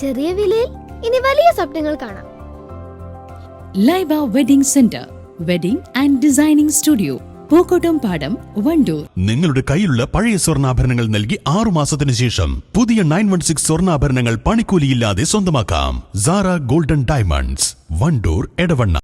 ചെറിയ വിലയിൽ ഇനി വലിയ സ്വപ്നങ്ങൾ കാണാം. Laiba wedding centre wedding and designing studio Pookkottumpadam Wandoor. നിങ്ങളുടെ കയ്യിലുള്ള പഴയ സ്വർണാഭരണങ്ങൾ നൽകി ആറു മാസത്തിനു ശേഷം പുതിയ നയൻ വൺ സിക്സ് സ്വർണാഭരണങ്ങൾ പണിക്കൂലിയില്ലാതെ സ്വന്തമാക്കാം. Sara golden diamonds Wandoor Edavanna.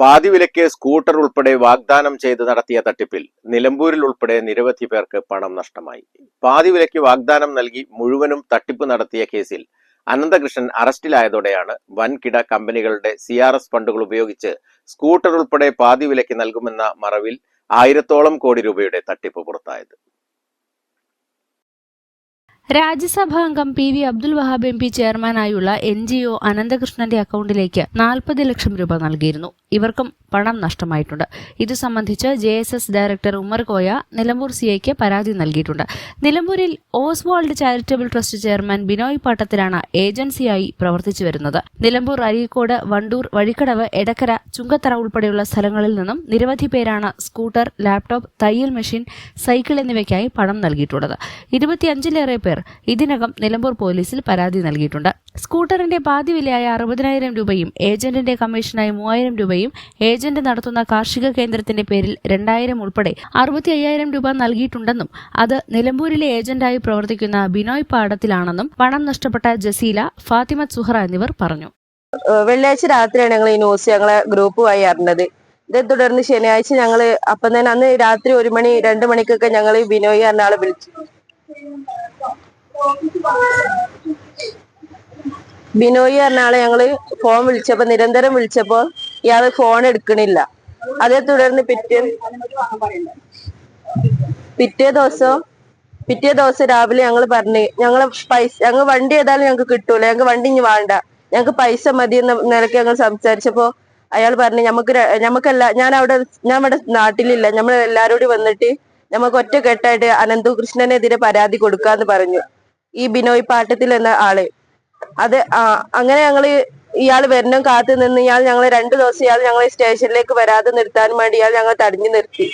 പാതിവിലയ്ക്ക് scooter ഉൾപ്പെടെ വാഗ്ദാനം ചെയ്ത് നടത്തിയ തട്ടിപ്പിൽ നിലമ്പൂരിൽ ഉൾപ്പെടെ നിരവധി പേർക്ക് പണം നഷ്ടമായി. പാതി വിലയ്ക്ക് വാഗ്ദാനം നൽകി മുഴുവനും തട്ടിപ്പ് നടത്തിയ കേസിൽ അനന്തകൃഷ്ണൻ അറസ്റ്റിലായതോടെയാണ് വൻകിട കമ്പനികളുടെ സി ആർ എസ് ഫണ്ടുകൾ ഉപയോഗിച്ച് സ്കൂട്ടർ ഉൾപ്പെടെ പാതിവിലയ്ക്ക് നൽകുമെന്ന മറവിൽ ആയിരത്തോളം കോടി രൂപയുടെ തട്ടിപ്പ് പുറത്തായത്. രാജ്യസഭാ അംഗം P V Abdul Wahab M P ചെയർമാനായുള്ള N G O അനന്തകൃഷ്ണന്റെ അക്കൗണ്ടിലേക്ക് നാൽപ്പത് ലക്ഷം രൂപ നൽകിയിരുന്നു. ഇവർക്കും പണം നഷ്ടമായിട്ടുണ്ട്. ഇത് സംബന്ധിച്ച് J S S director Ummer Koya Nilambur C ഐക്ക് പരാതി നൽകിയിട്ടുണ്ട്. നിലമ്പൂരിൽ Oswald charitable trust chairman Binoy പാട്ടത്തിലാണ് ഏജൻസിയായി പ്രവർത്തിച്ചു വരുന്നത്. നിലമ്പൂർ അരീക്കോട് വണ്ടൂർ വഴിക്കടവ് എടക്കര ചുങ്കത്തറ ഉൾപ്പെടെയുള്ള സ്ഥലങ്ങളിൽ നിന്നും നിരവധി പേരാണ് സ്കൂട്ടർ ലാപ്ടോപ്പ് തയ്യൽ മെഷീൻ സൈക്കിൾ എന്നിവയ്ക്കായി പണം നൽകിയിട്ടുള്ളത്. ഇരുപത്തിയഞ്ചിലേറെ പേർ ഇതിനകം നിലമ്പൂർ പോലീസിൽ പരാതി നൽകിയിട്ടുണ്ട്. സ്കൂട്ടറിന്റെ പാതി വിലയായ അറുപതിനായിരം രൂപയും ഏജന്റിന്റെ കമ്മീഷനായി മൂവായിരം രൂപയും ഏജന്റ് നടത്തുന്ന കാർഷിക കേന്ദ്രത്തിന്റെ പേരിൽ രണ്ടായിരം ഉൾപ്പെടെ അറുപത്തി അയ്യായിരം രൂപ നൽകിയിട്ടുണ്ടെന്നും അത് നിലമ്പൂരിലെ ഏജന്റായി പ്രവർത്തിക്കുന്ന ബിനോയ് പാടത്തിലാണെന്നും പണം നഷ്ടപ്പെട്ട ജസീല ഫാത്തിമ സുഹറ എന്നിവർ പറഞ്ഞു. വെള്ളിയാഴ്ച രാത്രിയാണ് ഞങ്ങൾ ഈ ന്യൂസ് ഞങ്ങളെ ഗ്രൂപ്പുമായി അറിഞ്ഞത്. ഇതേ തുടർന്ന് ശനിയാഴ്ച ഞങ്ങൾ അപ്പം തന്നെ അന്ന് രാത്രി ഒരു മണി രണ്ട് മണിക്കൊക്കെ ഞങ്ങൾ ബിനോയ് എന്ന ആളെ വിളിച്ചു. ബിനോയ് എന്ന ആളെ ഞങ്ങൾ ഫോൺ വിളിച്ചപ്പോ നിരന്തരം വിളിച്ചപ്പോ ഇയാൾ ഫോൺ എടുക്കണില്ല. അതേ തുടർന്ന് പിറ്റേ പിറ്റേ ദിവസം പിറ്റേ ദിവസം രാവിലെ ഞങ്ങൾ പറഞ്ഞു ഞങ്ങൾ പൈസ ഞങ്ങൾ വണ്ടി ഏതായാലും ഞങ്ങൾക്ക് കിട്ടൂല. ഞങ്ങൾക്ക് വണ്ടി ഇനി വേണ്ട. ഞങ്ങൾക്ക് പൈസ മതി എന്ന നിലയ്ക്ക് ഞങ്ങൾ സംസാരിച്ചപ്പോ അയാൾ പറഞ്ഞു നമുക്ക് നമുക്കല്ല ഞാൻ അവിടെ ഞാൻ അവിടെ നാട്ടിലില്ല. നമ്മൾ എല്ലാരോടി വന്നിട്ട് നമുക്ക് ഒറ്റ കെട്ടായിട്ട് അനന്തു കൃഷ്ണനെതിരെ പരാതി കൊടുക്കാന്ന് പറഞ്ഞു. ഈ ബിനോയ് പാട്ടത്തിൽ എന്ന ആൾ. അത് അങ്ങനെ ഞങ്ങൾ ഇയാൾ വരണം കാത്തു നിന്ന് ഇയാൾ ഞങ്ങളെ രണ്ടു ദിവസം ഇയാൾ ഞങ്ങളെ സ്റ്റേഷനിലേക്ക് വരാതെ നിർത്താൻ വേണ്ടി ഇയാൾ ഞങ്ങൾ തടഞ്ഞു നിർത്തി.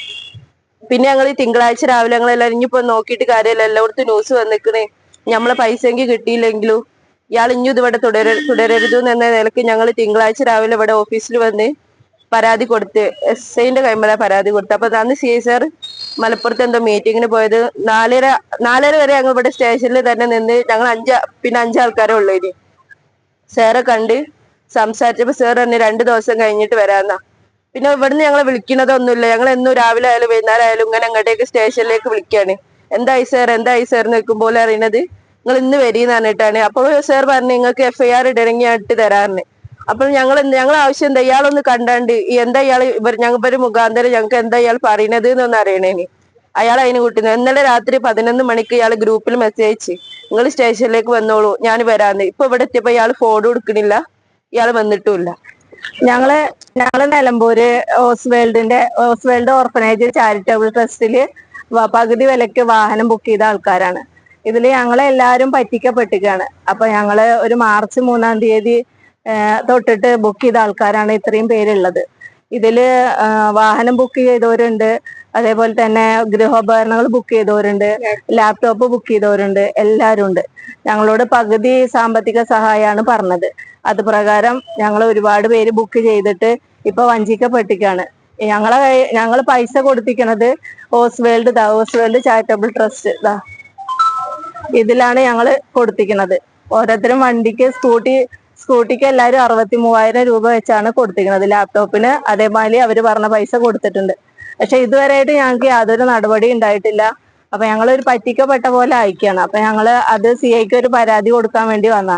പിന്നെ ഞങ്ങൾ ഈ തിങ്കളാഴ്ച രാവിലെ ഞങ്ങൾ എല്ലാവരും ഇനിയിപ്പോ നോക്കിയിട്ട് കാര്യമില്ല എല്ലായിടത്തും ന്യൂസ് വന്നിക്കണേ. ഞമ്മളെ പൈസ എങ്കിൽ കിട്ടിയില്ലെങ്കിലും ഇയാൾ ഇനി ഇതിവിടെ തുടര തുടരരുത് എന്ന നിലയ്ക്ക് ഞങ്ങൾ തിങ്കളാഴ്ച രാവിലെ ഇവിടെ ഓഫീസിൽ വന്ന് പരാതി കൊടുത്ത് എസ് ഐന്റെ കൈമല പരാതി കൊടുത്ത്. അപ്പൊ അന്ന് സി ഐ സാർ മലപ്പുറത്ത് എന്തോ മീറ്റിങ്ങിന് പോയത്. നാലര നാലര വരെ ഞങ്ങൾ ഇവിടെ സ്റ്റേഷനിൽ തന്നെ നിന്ന് ഞങ്ങൾ അഞ്ച് പിന്നെ അഞ്ചാൾക്കാരെ ഉള്ളൂ ഇനി. സാറെ കണ്ട് സംസാരിച്ചപ്പോ സാർ തന്നെ രണ്ടു ദിവസം കഴിഞ്ഞിട്ട് വരാന്നാ. പിന്നെ ഇവിടുന്ന് ഞങ്ങളെ വിളിക്കണതൊന്നുമില്ല ഞങ്ങൾ എന്നും രാവിലെ ആയാലും വൈകുന്നേരം ആയാലും ഇങ്ങനെ അങ്ങോട്ടേക്ക് സ്റ്റേഷനിലേക്ക് വിളിക്കാണ്. എന്തായി സാർ എന്തായി സാർ എന്ന് വെക്കുമ്പോൾ അറിയണത്? നിങ്ങൾ ഇന്ന് വരീന്ന് പറഞ്ഞിട്ടാണ്. അപ്പോൾ സാർ പറഞ്ഞു നിങ്ങൾക്ക് എഫ് ആർ ഇടണമെങ്കിൽ ഇട്ട് തരാറിന് അപ്പോൾ ഞങ്ങൾ ഞങ്ങൾ ആവശ്യം എന്താ? ഇയാളൊന്ന് കണ്ടാണ്ട് എന്താ ഇയാൾ ഇവർ ഞങ്ങൾ ഇവർ മുഖാന്തരം ഞങ്ങൾക്ക് എന്താ ഇയാൾ പറയണത് എന്നൊന്ന് അറിയണേന്. അയാൾ അതിന് കൂട്ടുന്നു ഇന്നലെ രാത്രി പതിനൊന്ന് മണിക്ക് ഇയാൾ ഗ്രൂപ്പിൽ മെസ്സേജ് നിങ്ങൾ സ്റ്റേഷനിലേക്ക് വന്നോളൂ ഞാൻ വരാന്ന്. ഇപ്പൊ ഇവിടെ എത്തിയപ്പോ ഇയാൾ ഫോൺ കൊടുക്കണില്ല ഇയാൾ വന്നിട്ടുമില്ല. ഞങ്ങൾ ഞങ്ങൾ നിലമ്പൂര് ഓസ്വേൾഡിന്റെ ഓസ്വേൾഡ് ഓർഫനേജ് ചാരിറ്റബിൾ ട്രസ്റ്റിൽ പകുതി വിലക്ക് വാഹനം ബുക്ക് ചെയ്ത ആൾക്കാരാണ്. ഇതിൽ ഞങ്ങളെ എല്ലാരും പറ്റിക്കപ്പെട്ടിക്കാണ്. അപ്പൊ ഞങ്ങൾ ഒരു മാർച്ച് മൂന്നാം തീയതി തൊട്ടിട്ട് ബുക്ക് ചെയ്ത ആൾക്കാരാണ് ഇത്രയും പേരുള്ളത്. ഇതിൽ വാഹനം ബുക്ക് ചെയ്തവരുണ്ട്. അതേപോലെ തന്നെ ഗൃഹോപകരണങ്ങൾ ബുക്ക് ചെയ്തവരുണ്ട് ലാപ്ടോപ്പ് ബുക്ക് ചെയ്തവരുണ്ട് എല്ലാവരും ഉണ്ട് ഞങ്ങളോട് പകുതി സാമ്പത്തിക സഹായമാണ് പറഞ്ഞത്. അത് പ്രകാരം ഞങ്ങൾ ഒരുപാട് പേര് ബുക്ക് ചെയ്തിട്ട് ഇപ്പൊ വഞ്ചിക്കപ്പെട്ടിക്കാണ് ഞങ്ങളെ ഞങ്ങൾ പൈസ കൊടുത്തിക്കണത് ഓസ്വേൾഡ് ദാ ഓസ്വേൾഡ് ചാരിറ്റബിൾ ട്രസ്റ്റ് ദാ. ഇതിലാണ് ഞങ്ങൾ കൊടുത്തിക്കണത് ഓരോരുത്തരും വണ്ടിക്ക് സ്കൂട്ടി സ്കൂട്ടിക്ക് എല്ലാവരും അറുപത്തി മൂവായിരം രൂപ വെച്ചാണ് കൊടുത്തിരിക്കുന്നത് ലാപ്ടോപ്പിന് അതേമാതിരി അവർ പറഞ്ഞ പൈസ കൊടുത്തിട്ടുണ്ട്. പക്ഷെ ഇതുവരെയായിട്ട് ഞങ്ങൾക്ക് യാതൊരു നടപടി ഉണ്ടായിട്ടില്ല. അപ്പൊ ഞങ്ങൾ ഒരു പറ്റിക്കപ്പെട്ട പോലെ അയക്കാണ് അപ്പൊ ഞങ്ങൾ അത് സി ഐക്ക് ഒരു പരാതി കൊടുക്കാൻ വേണ്ടി വന്ന.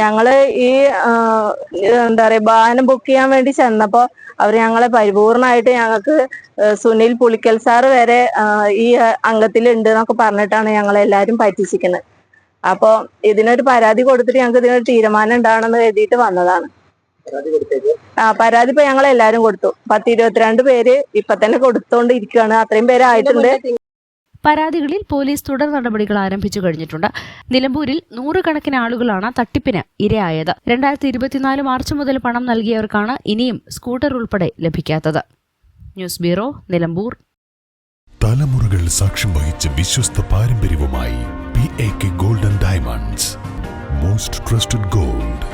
ഞങ്ങൾ ഈ എന്താ പറയാ വാഹനം ബുക്ക് ചെയ്യാൻ വേണ്ടി ചെന്നപ്പോ അവർ ഞങ്ങളെ പരിപൂർണമായിട്ട് ഞങ്ങൾക്ക് സുനിൽ പുളിക്കൽ സാറ് വരെ ഈ ഈ അംഗത്തിലുണ്ട് എന്നൊക്കെ പറഞ്ഞിട്ടാണ് ഞങ്ങൾ എല്ലാരും പറ്റിച്ചിരിക്കുന്നത്. അപ്പോൾ ഇതിനൊരു പരാതി കൊടുത്തിട്ട് ഞങ്ങൾക്ക് ഇതിനൊരു തീരുമാനം ഉണ്ടാവണമെന്ന് കരുതിയിട്ട് വന്നതാണ്. ആ പരാതി ഇപ്പൊ ഞങ്ങൾ എല്ലാരും കൊടുത്തു. പത്ത് ഇരുപത്തിരണ്ട് പേര് ഇപ്പൊ തന്നെ കൊടുത്തോണ്ട് ഇരിക്കുകയാണ് അത്രയും പേര് ആയിട്ടുണ്ട്. പരാതികളിൽ പോലീസ് തുടർ നടപടികൾ ആരംഭിച്ചു കഴിഞ്ഞിട്ടുണ്ട്. നിലമ്പൂരിൽ നൂറുകണക്കിന് ആളുകളാണ് തട്ടിപ്പിന് ഇരയായത്. രണ്ടായിരത്തി ഇരുപത്തിനാല് മാർച്ച് മുതൽ പണം നൽകിയവർക്കാണ് ഇനിയും സ്കൂട്ടർ ഉൾപ്പെടെ ലഭിക്കാത്തത്. News bureau Nilambur. തലമുറകൾ സാക്ഷ്യം വഹിച്ച വിശ്വസ്ത പാരമ്പര്യവുമായി P A K golden diamonds most trusted gold